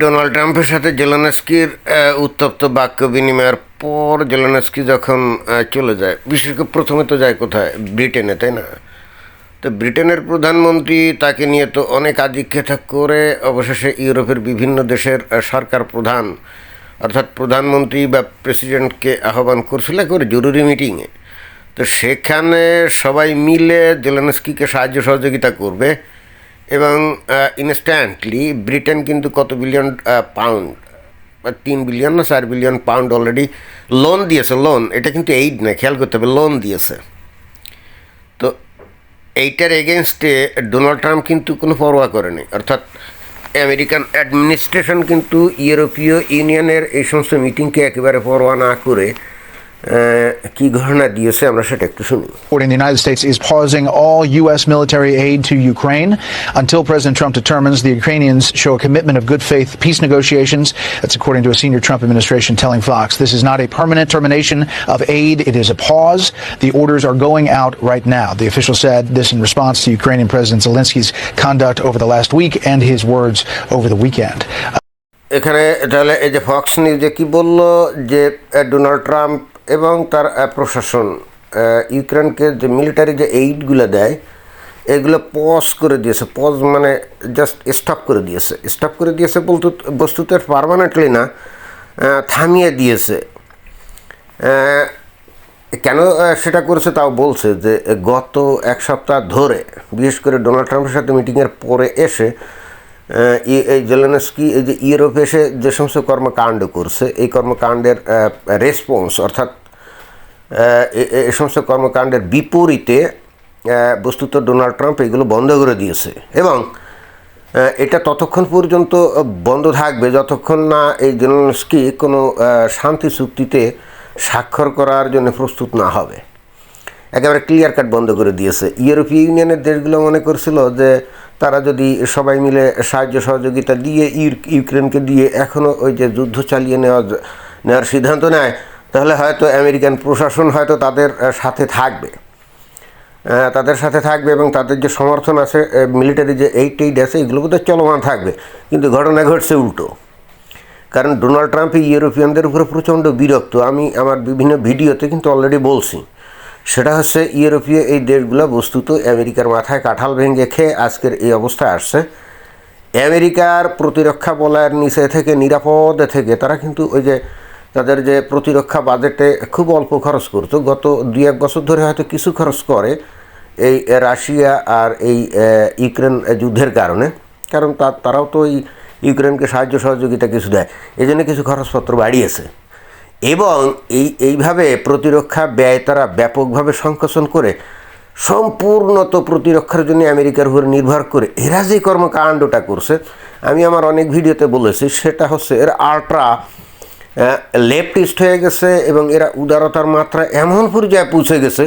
Donald ট্রাম্পের সাথে জেলেনস্কির উত্তপ্ত বাক্য বিনিময়ের পর জেলেনস্কি যখন চলে যায়, বিশেষ করে প্রথমে তো যায় কোথায়? ব্রিটেনে, তাই না? তো ব্রিটেনের প্রধানমন্ত্রী তাকে নিয়ে তো অনেক আদিক্ষেতা করে, অবশেষে ইউরোপের বিভিন্ন দেশের সরকার প্রধান, অর্থাৎ প্রধানমন্ত্রী বা প্রেসিডেন্টকে আহ্বান করছিল করে জরুরি মিটিংয়ে। তো সেখানে সবাই মিলে জেলেনস্কিকে সাহায্য সহযোগিতা করবে। এবং ইনস্ট্যান্টলি ব্রিটেন কিন্তু কত বিলিয়ন পাউন্ড তিন বিলিয়ন না চার বিলিয়ন পাউন্ড অলরেডি লোন দিয়েছে লোন এটা কিন্তু এইড না খেয়াল করতে হবে লোন দিয়েছে। তো এইটার এগেনস্টে ডোনাল্ড ট্রাম্প কিন্তু কোনো পরোয়া করেনি, অর্থাৎ আমেরিকান অ্যাডমিনিস্ট্রেশন কিন্তু ইউরোপীয় ইউনিয়নের এই সমস্ত মিটিংকে একেবারে পরোয়া না করে আহ, কী ঘোষণা দিয়েছে আমরা সেটা একটু শুনি reporting the United States is pausing all U.S. military aid to Ukraine until President Trump determines the Ukrainians show a commitment of good faith peace negotiations. That's according to a senior Trump administration telling Fox. This is not a permanent termination of aid. It is a pause. The orders are going out right now. The official said this in response to Ukrainian President Zelensky's conduct over the last week and his words over the weekend. এখানে তাহলে এই যে Fox নিউজে কি বলল যে আহ, Donald Trump এবং তার প্রশাসন ইউক্রেনকে যে মিলিটারি যে এইডগুলো দেয়, এগুলো পজ করে দিয়েছে। পজ মানে জাস্ট স্টপ করে দিয়েছে। স্টপ করে দিয়েছে বলতে, বস্তুতে পারমানেন্টলি না থামিয়ে দিয়েছে। কেন সেটা করেছে তাও বলছে যে গত এক সপ্তাহ ধরে, বিশেষ করে ডোনাল্ড ট্রাম্পের সাথে মিটিংয়ের পরে এসে এই জেলেনস্কি, এই যে ইউরোপে এসে যে সমস্ত কর্মকাণ্ড করছে, এই কর্মকাণ্ডের রেসপন্স অর্থাৎ এই সমস্ত কর্মকাণ্ডের বিপরীতে বস্তুত ডোনাল্ড ট্রাম্প এগুলো বন্ধ করে দিয়েছে। এবং এটা ততক্ষণ পর্যন্ত বন্ধ থাকবে যতক্ষণ না এই জেলেনস্কি কোনো শান্তি চুক্তিতে স্বাক্ষর করার জন্য প্রস্তুত না হবে। একেবারে ক্লিয়ার কাট বন্ধ করে দিয়েছে। ইউরোপীয় ইউনিয়নের দেশগুলো মনে করছিল যে তারা যদি সবাই মিলে সাহায্য সহযোগিতা দিয়ে ইউক্রেনকে দিয়ে এখনও ওই যে যুদ্ধ চালিয়ে নেওয়া, নেওয়ার সিদ্ধান্ত নেয়, তাহলে হয়তো আমেরিকান প্রশাসন হয়তো তাদের সাথে থাকবে। তাদের সাথে থাকবে এবং তাদের যে সমর্থন আছে মিলিটারি যে এইট এইট আছে, এগুলো বোধহয় চলমান থাকবে। কিন্তু ঘটনা ঘটছে উল্টো। কারণ ডোনাল্ড ট্রাম্প ইউরোপিয়ানদের উপরে প্রচণ্ড বিরক্ত। আমি আমার বিভিন্ন ভিডিওতে কিন্তু অলরেডি বলছি। সেটা হচ্ছে ইউরোপীয় এই দেশগুলো বস্তুত আমেরিকার মাথায় কাঁঠাল ভেঙে খেয়ে আজকের এই অবস্থায় আসছে। আমেরিকার প্রতিরক্ষা বলয়ের নিচে থেকে, নিরাপদে থেকে তারা কিন্তু ওই যে তাদের যে প্রতিরক্ষা বাজেটে খুব অল্প খরচ করতো। গত দুই, এক বছর ধরে হয়তো কিছু খরচ করে এই রাশিয়া আর এই ইউক্রেন যুদ্ধের কারণে। কারণ তারাও তো এই ইউক্রেনকে সাহায্য সহযোগিতা কিছু দেয়। এই জন্য কিছু খরচপত্র বাড়িয়েছে। এবং এই, এইভাবে প্রতিরক্ষা ব্যয় তারা ব্যাপকভাবে সংকোচন করে, সম্পূর্ণত প্রতিরক্ষার জন্য আমেরিকার উপর নির্ভর করে এরা যে কর্মকাণ্ডটা করছে, আমি আমার অনেক ভিডিওতে বলেছি, সেটা হচ্ছে এর আল্ট্রা লেফটিস্ট হয়ে গেছে এবং এরা উদারতার মাত্রা এমন পর্যায়ে পৌঁছে গেছে,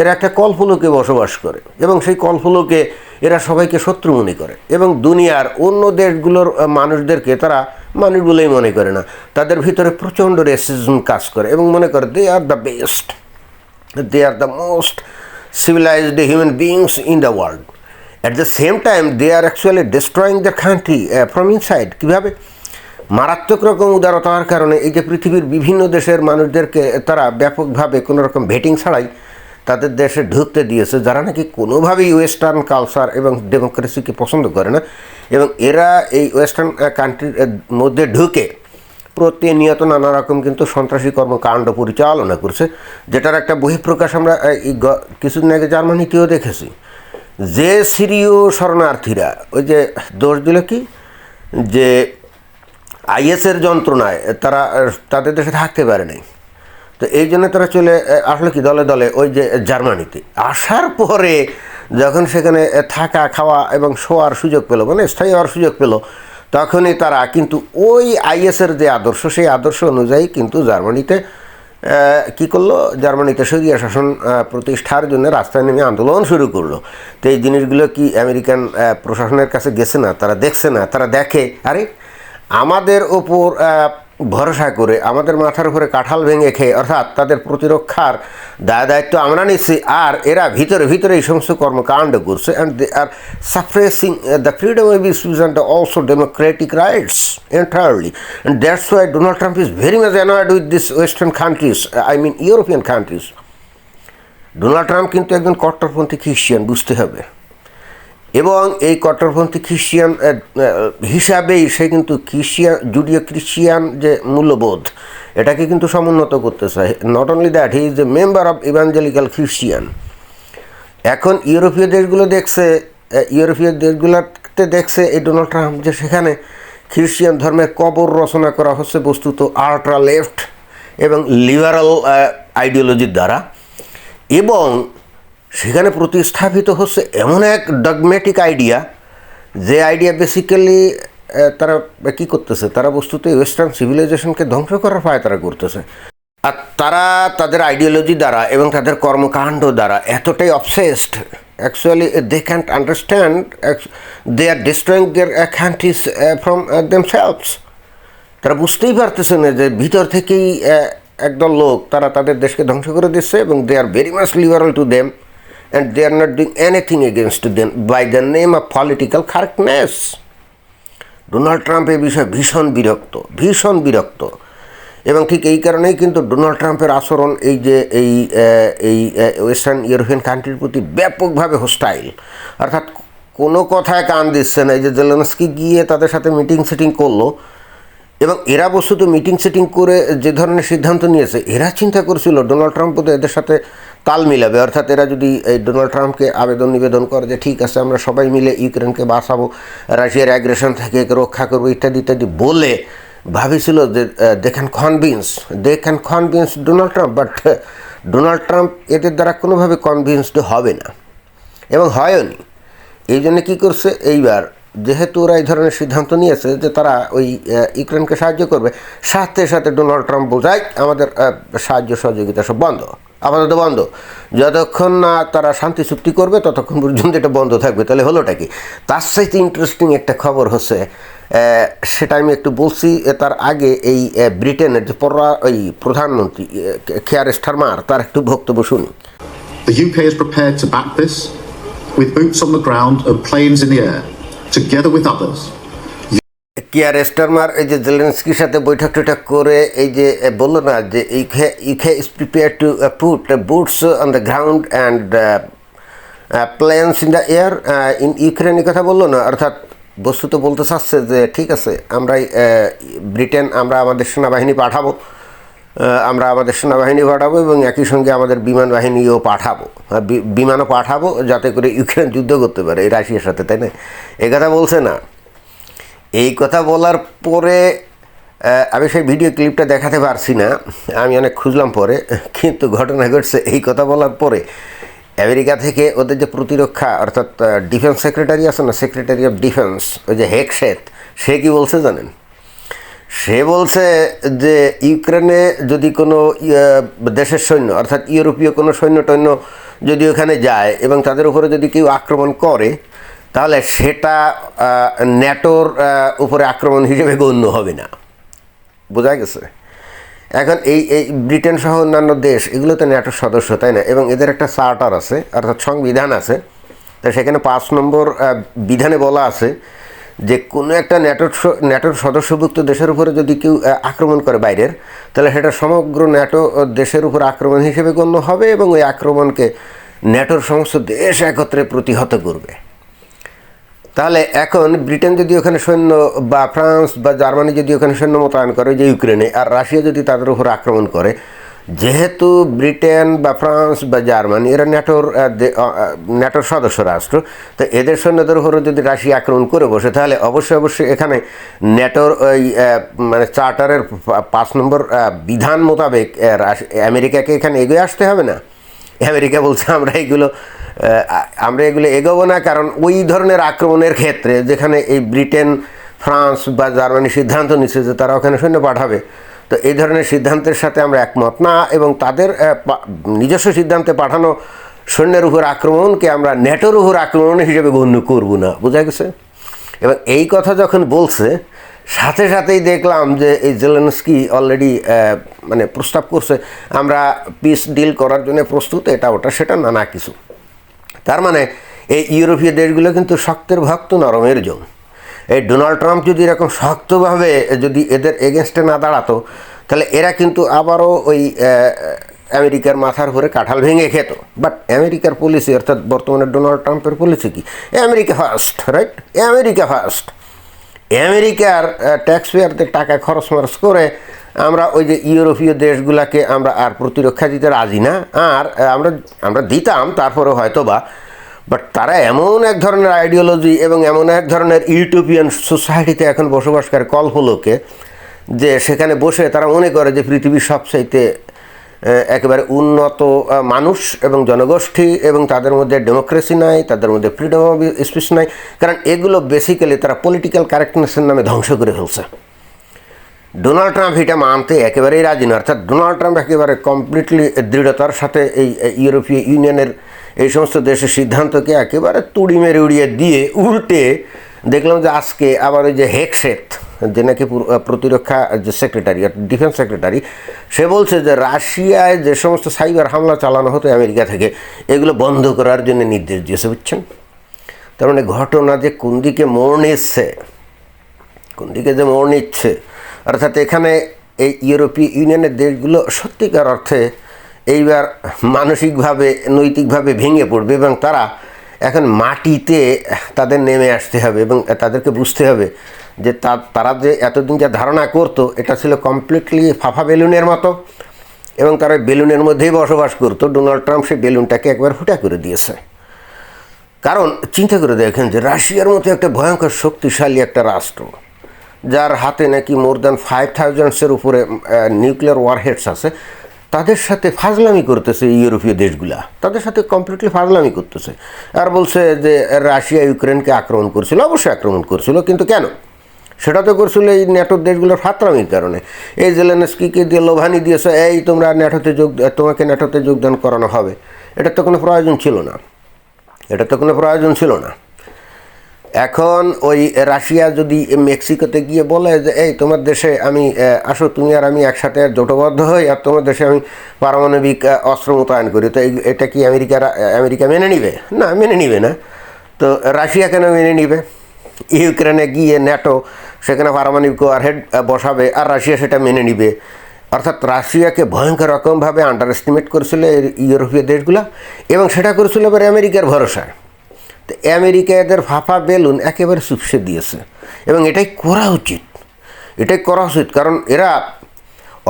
এরা একটা কল্পলোকে বসবাস করে এবং সেই কল্পলোকে এরা সবাইকে শত্রু মনে করে এবং দুনিয়ার অন্য দেশগুলোর মানুষদেরকে তারা মানুষ বলেই মনে করে না। তাদের ভিতরে প্রচণ্ড রেসিজম কাজ করে এবং মনে করে they are the best they are the most civilized human beings in the world at the same time they are actually destroying the country from inside. কীভাবে? মারাত্মক রকম উদারতার কারণে এই যে পৃথিবীর বিভিন্ন দেশের মানুষদেরকে তারা ব্যাপকভাবে কোনো রকম ভেটিং ছাড়াই তাদের দেশে ঢুকতে দিয়েছে, যারা নাকি কোনোভাবেই ওয়েস্টার্ন কালচার এবং ডেমোক্রেসিকে পছন্দ করে না। এবং এরা এই ওয়েস্টার্ন কান্ট্রির মধ্যে ঢুকে প্রতিনিয়ত নানা রকম কিন্তু সন্ত্রাসী কর্মকাণ্ড পরিচালনা করছে, যেটার একটা বহিঃপ্রকাশ আমরা কিছুদিন আগে জার্মানিতেও দেখেছি। যে সিরীয় শরণার্থীরা, ওই যে দোষ দিল কি? যে আইএসের যন্ত্রণায় তারা তাদের দেশে থাকতে পারে নাই। তো এই জন্য তারা চলে আসলো কি দলে দলে? ওই যে জার্মানিতে। আসার পরে যখন সেখানে থাকা, খাওয়া এবং শোয়ার সুযোগ পেল মানে স্থায়ী হওয়ার সুযোগ পেল, তখনই তারা কিন্তু ওই আইএসের যে আদর্শ, সেই আদর্শ অনুযায়ী কিন্তু জার্মানিতে কি করল? জার্মানিতে সরিয়া শাসন প্রতিষ্ঠার জন্য রাস্তায় নেমে আন্দোলন শুরু করল। তো এই জিনিসগুলো কি আমেরিকান প্রশাসনের কাছে গেছে না? তারা দেখছে না? তারা দেখে, আরে, আমাদের ওপর ভরসা করে আমাদের মাথার উপরে কাঁঠাল ভেঙে খেয়ে, অর্থাৎ তাদের প্রতিরক্ষার দায় দায়িত্ব আমরা নিচ্ছি, আর এরা ভিতরে ভিতরে এই সমস্ত কর্মকাণ্ড করছে। And they are suppressing the freedom of speech and also democratic rights entirely. And that's why Donald Trump is very much annoyed with these western countries, I mean European countries. Donald Trump কিন্তু একজন কট্টরপন্থী খ্রিস্টান, বুঝতে হবে। এবং এই কট্টরপন্থী Christian হিসাবেই সে কিন্তু Christian Zudio Christian যে মূল্যবোধ, এটাকে কিন্তু সমুন্নত করতে চায় not only that he is a member of evangelical Christian এখন ইউরোপীয় দেশগুলো দেখছে ইউরোপীয় দেশগুলোতে দেখছে এই ডোনাল্ড ট্রাম্প যে সেখানে খ্রিস্টিয়ান ধর্মের কবর রচনা করা হচ্ছে বস্তুত আল্ট্রা লেফট এবং লিবারাল আইডিওলজির দ্বারা। এবং সেখানে প্রতিস্থাপিত হচ্ছে এমন এক ডগমেটিক আইডিয়া যে আইডিয়া বেসিক্যালি তারা কি করতেছে? তারা বস্তুতে ওয়েস্টার্ন সিভিলাইজেশনকে ধ্বংস করার পায় তারা করতেছে। আর তারা তাদের আইডিওলজি দ্বারা এবং তাদের কর্মকাণ্ড দ্বারা এতটাই obsessed actually they can't understand they are destroying their countries from themselves তারা বুঝতেই পারতেছে না যে ভিতর থেকেই একদল লোক, তারা তাদের দেশকে ধ্বংস করে দিচ্ছে এবং they are very much liberal to them and they are not doing anything against them by the name of political correctness Donald Trump এই বিষয়ে ভীষণ বিরক্ত ভীষণ বিরক্ত। এবং ঠিক এই কারণেই কিন্তু ডোনাল্ড ট্রাম্পের আচরণ এই যে এই এই ওয়েস্টার্ন ইউরোপিয়ান কান্ট্রির প্রতি ব্যাপকভাবে হোস্টাইল অর্থাৎ কোনো কথায় কান দিচ্ছে না, এই যে জেলেনস্কি গিয়ে তাদের সাথে মিটিং সিটিং করল। এবং এরা বস্তুত মিটিং সেটিং করে যে ধরনের সিদ্ধান্ত নিয়েছে, এরা চিন্তা করছিল ডোনাল্ড ট্রাম্প বোধহয় এদের সাথে তাল মিলাবে। অর্থাৎ এরা যদি এই ডোনাল্ড ট্রাম্পকে আবেদন নিবেদন করে যে ঠিক আছে, আমরা সবাই মিলে ইউক্রেনকে বাঁচাবো, রাশিয়ার অ্যাগ্রেশন থেকে রক্ষা করব, ইত্যাদি ইত্যাদি বলে ভাবেছিল যে they can convince they can convince Donald Trump but Donald Trump এদের দ্বারা কোনোভাবে কনভিন্সড হবে না। এবং হয়নি। এই জন্য কী করছে? এইবার যেহেতু ওরা এই ধরনের সিদ্ধান্ত নিয়েছে যে তারা ওই ইউক্রেনকে সাহায্য করবে, সাথে সাথে ডোনাল্ড ট্রাম্প বোঝায় আমাদের সাহায্য সহযোগিতা সব বন্ধ। আপাতত বন্ধ। যতক্ষণ না তারা শান্তি চুক্তি করবে ততক্ষণ পর্যন্ত এটা বন্ধ থাকবে। তাহলে হলোটা কি? তার সাথে ইন্টারেস্টিং একটা খবর হচ্ছে সেটা আমি একটু বলছি তার আগে এই ব্রিটেনের যে পররা ওই প্রধানমন্ত্রী খেয়ার স্টারমার তার একটু বক্তব্য শুনি। The UK is prepared to back this with boots on the ground and planes in the air, together with others. Keir Starmer এই যে জেলেন্সকির সাথে বৈঠক টৈঠক করে এই যে বলল না যে UK UK is prepare to put boots on the ground and planes in the air in Ukraine কথা বলল না। অর্থাৎ বস্তুত বলতে চাচ্ছে যে, ঠিক আছে আমরা ব্রিটেন, আমরা আমাদের সেনাবাহিনী পাঠাবো আমরা আমাদের সেনাবাহিনী পাঠাবো এবং একই সঙ্গে আমাদের বিমান বাহিনীও পাঠাবো বিমানও পাঠাবো যাতে করে ইউক্রেন যুদ্ধ করতে পারে, এই রাশিয়ার সাথে, তাই না? কথা বলছে না। এই কথা বলার পরে আমি সেই ভিডিও ক্লিপটা দেখাতে পারছি না। আমি অনেক খুঁজলাম পরে, কিন্তু ঘটনা ঘটছে এই কথা বলার পরে। আমেরিকা থেকে ওদের যে প্রতিরক্ষা, অর্থাৎ ডিফেন্স সেক্রেটারি আছে না সেক্রেটারি অফ ডিফেন্স ওই যে হেকশেত সে কি বলছে জানেন? সে বলছে যে ইউক্রেনে যদি কোনো দেশের সৈন্য, অর্থাৎ ইউরোপীয় কোনো সৈন্য টৈন্য যদি ওখানে যায় এবং তাদের উপরে যদি কেউ আক্রমণ করে তাহলে সেটা ন্যাটোর উপরে আক্রমণ হিসেবে গণ্য হবে না। বোঝা গেছে? এখন এই এই ব্রিটেন সহ অন্যান্য দেশ এগুলো তো ন্যাটোর সদস্য, তাই না? এবং এদের একটা চার্টার আছে, অর্থাৎ সংবিধান আছে। তো সেখানে পাঁচ নম্বর বিধানে বলা আছে যে, কোনো একটা ন্যাটোর ন্যাটোর সদস্যভুক্ত দেশের উপরে যদি কেউ আক্রমণ করে বাইরের, তাহলে সেটা সমগ্র ন্যাটো দেশের উপর আক্রমণ হিসেবে গণ্য হবে এবং ওই আক্রমণকে ন্যাটোর সমস্ত দেশ একত্রে প্রতিহত করবে। তাহলে এখন ব্রিটেন যদি ওখানে সৈন্য বা ফ্রান্স বা জার্মানি যদি ওখানে সৈন্য মোতায়েন করে যে ইউক্রেনে, আর রাশিয়া যদি তাদের উপর আক্রমণ করে, যেহেতু ব্রিটেন বা ফ্রান্স বা জার্মানি এরা ন্যাটোর ন্যাটোর সদস্য রাষ্ট্র, তো এদের সৈন্যদের উপরও যদি রাশিয়া আক্রমণ করে বসে, তাহলে অবশ্যই অবশ্যই এখানে ন্যাটোর ওই মানে চার্টারের পাঁচ নম্বর বিধান মোতাবেক আমেরিকাকে এখানে এগিয়ে আসতে হবে না? আমেরিকা বলছে, আমরা এগুলো আমরা এগুলো এগোবো না, কারণ ওই ধরনের আক্রমণের ক্ষেত্রে যেখানে এই ব্রিটেন, ফ্রান্স বা জার্মানি সিদ্ধান্ত নিচ্ছে যে তারা ওখানে সৈন্য পাঠাবে, তো এই ধরনের সিদ্ধান্তের সাথে আমরা একমত না এবং তাদের নিজস্ব সিদ্ধান্তে পাঠানো সৈন্যের উপর আক্রমণকে আমরা নেটোর উপর আক্রমণ হিসেবে গণ্য করব না, বোঝা গেছে? এবং এই কথা যখন বলছে, সাথে সাথেই দেখলাম যে এই জেলেনস্কি অলরেডি মানে প্রস্তাব করছে, আমরা পিস ডিল করার জন্য প্রস্তুত, এটা ওটা, সেটা নানা কিছু। তার মানে এই ইউরোপীয় দেশগুলো কিন্তু শক্তের ভক্ত নরমের জন। এই ডোনাল্ড ট্রাম্প যদি এরকম শক্তভাবে যদি এদের এগেনস্টে না দাঁড়াতো, তাহলে এরা কিন্তু আবারও ওই আমেরিকার মাথার উপরে কাঁঠাল ভেঙে খেত। বাট আমেরিকার পলিসি অর্থাৎ বর্তমানে ডোনাল্ড ট্রাম্পের পলিসি কি? America first right America first আমেরিকার ট্যাক্স পেয়ারদের টাকা খরচ মরচ করে আমরা ওই যে ইউরোপীয় দেশগুলোকে আমরা আর প্রতিরক্ষা দিতে রাজি না। আর আমরা আমরা দিতাম তারপরে হয়তো বা বাট তারা এমন এক ধরনের আইডিওলজি এবং এমন এক ধরনের ইউটোপিয়ান সোসাইটিতে এখন বসবাস করে কল্পলোকে যে সেখানে বসে তারা মনে করে যে পৃথিবীর সবচাইতে একেবারে উন্নত মানুষ এবং জনগোষ্ঠী এবং তাদের মধ্যে ডেমোক্রেসি নাই, তাদের মধ্যে ফ্রিডম অফ স্পিচ নাই, কারণ এগুলো বেসিক্যালি তারা পলিটিক্যাল কারেক্টনেসের নামে ধ্বংস করে ফেলছে। ডোনাল্ড ট্রাম্প এটা মানতে একেবারেই রাজি না অর্থাৎ ডোনাল্ড ট্রাম্প একেবারে কমপ্লিটলি দৃঢ়তার সাথে এই ইউরোপীয় ইউনিয়নের এই সমস্ত দেশের সিদ্ধান্তকে একেবারে তুড়ি মেরে উড়িয়ে দিয়ে উল্টে দেখলাম যে আজকে আবার ওই যে হেকসেট যে নাকি প্রতিরক্ষা যে সেক্রেটারি ডিফেন্স সেক্রেটারি সে বলছে যে রাশিয়ায় যে সমস্ত সাইবার হামলা চালানো হতো আমেরিকা থেকে, এগুলো বন্ধ করার জন্য নির্দেশ দিয়েছে, বুঝছেন? তার মানে ঘটনা যে কোন দিকে মোড় নিচ্ছে, কোন দিকে যে মোড় নিচ্ছে অর্থাৎ এখানে এই ইউরোপীয় ইউনিয়নের দেশগুলো সত্যিকার অর্থে এইবার মানসিকভাবে, নৈতিকভাবে ভেঙে পড়বে এবং তারা এখন মাটিতে তাদের নেমে আসতে হবে এবং তাদেরকে বুঝতে হবে যে তা- তারা যে এতদিন যা ধারণা করতো, এটা ছিল কমপ্লিটলি ফাফা বেলুনের মতো এবং তারা বেলুনের মধ্যেই বসবাস করতো। ডোনাল্ড ট্রাম্প সেই বেলুনটাকে একবার ফুটা করে দিয়েছে। কারণ, চিন্তা করে দেখেন যে রাশিয়ার মতো একটা ভয়ঙ্কর শক্তিশালী একটা রাষ্ট্র যার হাতে নাকি মোর দ্যান ফাইভ থাউজেন্ডসের উপরে নিউক্লিয়ার ওয়ারহেডস আছে, তাদের সাথে ফাজলামি করতেছে ইউরোপীয় দেশগুলা। তাদের সাথে কমপ্লিটলি ফাজলামি করতেছে। আর বলছে যে রাশিয়া ইউক্রেনকে আক্রমণ করছিল, অবশ্যই আক্রমণ করছিল, কিন্তু কেন? সেটা তো করছিল এই ন্যাটোর দেশগুলোর ফাতরামির কারণে। এই জেলেনস্কিকে দিয়ে লোভানি দিয়েছে, এই তোমরা ন্যাটোতে যোগ, তোমাকে ন্যাটোতে যোগদান করানো হবে। এটা তো কোনো প্রয়োজন ছিল না। এটা তো কোনো প্রয়োজন ছিল না। এখন ওই রাশিয়া যদি মেক্সিকোতে গিয়ে বলে যে, এই, তোমার দেশে আমি আসো, তুমি আর আমি একসাথে জোটবদ্ধ হই আর তোমার দেশে আমি পারমাণবিক অস্ত্র মোতায়েন করি। তো এটা কি আমেরিকা আমেরিকা মেনে নিবে? না, মেনে নিবে না। তো রাশিয়া কেন মেনে নিবে? ইউক্রেনে গিয়ে ন্যাটো, সেখানে পারমাণবিক ওয়ারহেড বসাবে আর রাশিয়া সেটা মেনে নিবে। অর্থাৎ রাশিয়াকে ভয়ঙ্কর রকমভাবে আন্ডার এস্টিমেট করেছিল ইউরোপীয় দেশগুলো এবং সেটা করেছিল এবার আমেরিকার ভরসায়। তো আমেরিকা এদের ফাফা বেলুন একেবারে চুপসে দিয়েছে। এবং এটাই করা উচিত। এটাই করা উচিত, কারণ এরা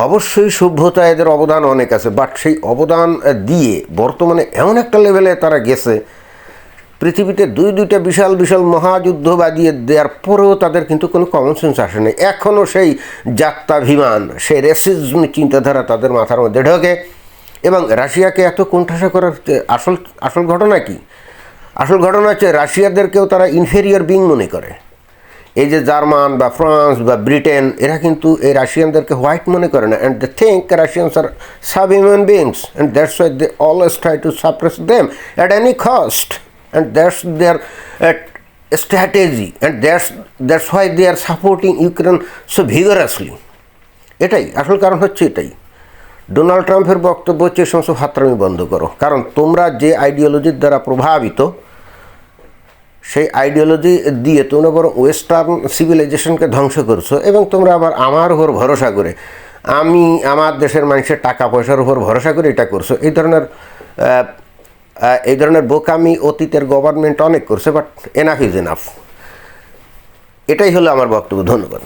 অবশ্যই সভ্যতা এদের অবদান অনেক আছে বাট সেই অবদান দিয়ে বর্তমানে এমন একটা লেভেলে তারা গেছে, পৃথিবীতে দুই দুইটা বিশাল বিশাল মহাযুদ্ধ বাদিয়ে দেওয়ার পরেও তাদের কিন্তু কোনো কমন সেন্স আসে নাই। এখনও সেই যাত্রাভিমান, সেই রেসিজম চিন্তাধারা তাদের মাথার মধ্যে ঢোকে। এবং রাশিয়াকে এত কোণঠাসা করার আসল আসল ঘটনা কি? আসল ঘটনা হচ্ছে রাশিয়াদেরকেও তারা ইনফেরিয়র বিং মনে করে। এই যে জার্মান বা ফ্রান্স বা ব্রিটেন, এরা কিন্তু এই রাশিয়ানদেরকে হোয়াইট মনে করে না। And they think Russians are sub human beings and that's why they always try to suppress them at any cost and that's their strategy and that's that's why they are supporting Ukraine so vigorously এটাই, আসল কারণ হচ্ছে এটাই। Donald ট্রাম্পের বক্তব্য হচ্ছে সমস্ত ফাত্রামি বন্ধ করো। কারণ তোমরা যে আইডিওলজির দ্বারা প্রভাবিত সেই আইডিওলজি দিয়ে তোমরা বড় ওয়েস্টার্ন সিভিলাইজেশনকে ধ্বংস করছ এবং তোমরা আবার আমার উপর ভরসা করে, আমি আমার দেশের মানুষের টাকা পয়সার উপর ভরসা করে এটা করছ। এই ধরনের এই ধরনের বোকামি অতীতের গভর্নমেন্ট অনেক করছে বাট এনাফ ইজ এনাফ এটাই হলো আমার বক্তব্য। ধন্যবাদ।